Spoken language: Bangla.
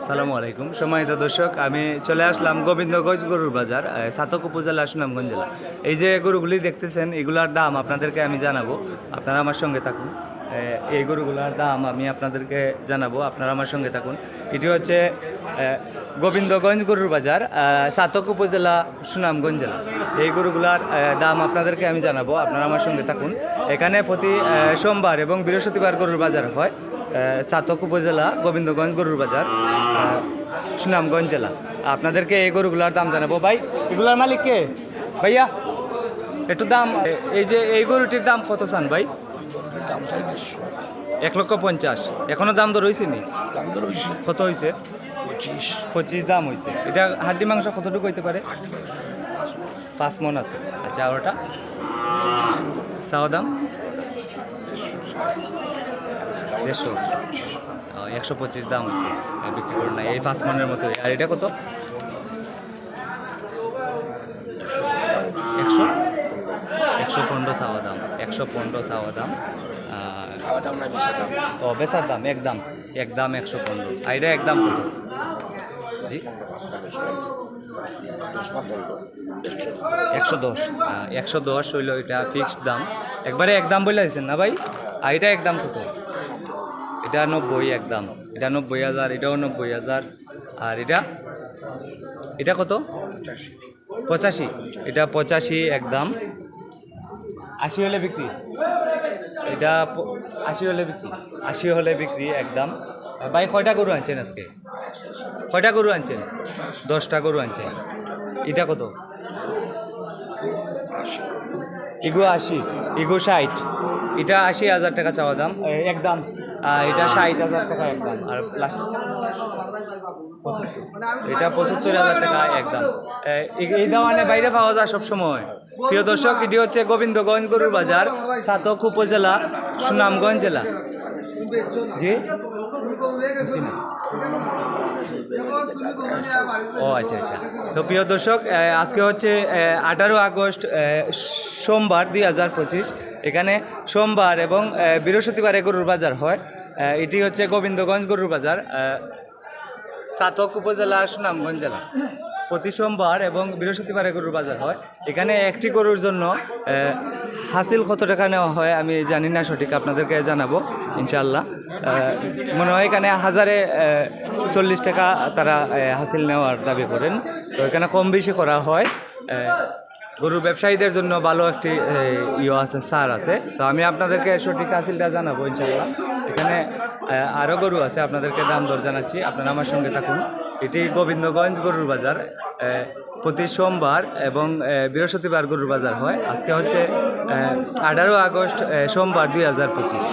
আসসালামু আলাইকুম। সম্মানিত দর্শক, আমি চলে আসলাম গোবিন্দগঞ্জ গরুর বাজার সাতক উপজেলা সুনামগঞ্জ জেলা। এই যে গরুগুলি দেখতেছেন, এগুলার দাম আপনাদেরকে আমি জানাব। আপনারা আমার সঙ্গে থাকুন। এই গরুগুলার দাম আমি আপনাদেরকে জানাব। আপনারা আমার সঙ্গে থাকুন। এটি হচ্ছে গোবিন্দগঞ্জ গরুর বাজার সাতক উপজেলা সুনামগঞ্জ জেলা। এই গরুগুলার দাম আপনাদেরকে আমি জানাব। আপনারা আমার সঙ্গে থাকুন। এখানে প্রতি সোমবার এবং বৃহস্পতিবার গরুর বাজার হয়। সাতক উপজেলা গোবিন্দগঞ্জ গরুর বাজার সুনামগঞ্জ জেলা। আপনাদেরকে এই গরুগুলার দাম জানাব। ভাই এগুলার মালিক কে? ভাইয়া একটু দাম এই যে এই গরুটির দাম কত চান ভাই? এক লক্ষ পঞ্চাশ। এখনও দাম তো রয়েছে নি? কত হয়েছে পঁচিশ। পঁচিশ দাম হয়েছে এটা হাড্ডি মাংস কতটুকু হইতে পারে? পাঁচ মন। আছে। আচ্ছা আর ওটা? চাওয়া দাম? দেড়শো। একশো পঁচিশ দাম আছে বিক্রি করুন না। এই পাঁচ মনের মতো। আর এটা কত? একশো? একশো পনেরো চাওয়া দাম। একশো পনেরো চাওয়া দাম। ও, বেচার দাম একদম একদম একশো পনেরো। আর এটা একদম কত? একশো দশ। একশো দশ হইল এটা ফিক্সড দাম। একবারে একদম বলে দিয়েছেন না ভাই? আর এটা একদম কত? এটা নব্বই একদম। এটা নব্বই হাজার, এটাও নব্বই হাজার। আর এটা এটা কত? পঁচাশি। এটা পঁচাশি একদম। আশি হলে বিক্রি। এটা আশি হলে বিক্রি। আশি হলে বিক্রি একদম। ভাই, কয়টা গরু আনছেন আজকে? কয়টা গরু আনছেন? দশটা গরু আনছেন। এটা কত? ইগো আশি। ইগো ষাট। এটা আশি হাজার টাকা চাওয়া দাম। একদম। এটা ষাট হাজার টাকা একদম আর লাস্ট এটা পঁচাত্তর হাজার টাকা একদম। এই- দাওয়ানে বাইরে পাওয়া যায় সবসময়। প্রিয় দর্শক এটি হচ্ছে গোবিন্দগঞ্জ গরুর বাজার সাতক উপজেলা সুনামগঞ্জ জেলা। ও আচ্ছা আচ্ছা। তো প্রিয় দর্শক আজকে হচ্ছে আঠারো আগস্ট সোমবার দুই হাজার পঁচিশ। এখানে সোমবার এবং বৃহস্পতিবারে গরুর বাজার হয়। এটি হচ্ছে গোবিন্দগঞ্জ গরুর বাজার সাতক উপজেলা সুনামগঞ্জ জেলা। প্রতি সোমবার এবং বৃহস্পতিবারে গরুর বাজার হয়। এখানে একটি গরুর জন্য হাসিল কত টাকা নেওয়া হয় আমি জানি না, সঠিক আপনাদেরকে জানাব ইনশাল্লাহ মনে হয় এখানে হাজারে চল্লিশ টাকা তারা হাসিল নেওয়ার দাবি করেন। তো এখানে কম বেশি করা হয়। গরুর ব্যবসায়ীদের জন্য ভালো একটি ইয়ে আছে, সার আছে। তো আমি আপনাদেরকে সঠিক হাসিলটা জানাব ইনশাল্লাহ এখানে আরও গরু আছে, আপনাদেরকে দাম দর জানাচ্ছি। আপনারা আমার সঙ্গে থাকুন। এটি গোবিন্দগঞ্জ গরুর বাজার প্রতি সোমবার এবং বৃহস্পতিবার গরুর বাজার হয়। আজকে হচ্ছে আঠারো আগস্ট সোমবার দুই হাজার পঁচিশ।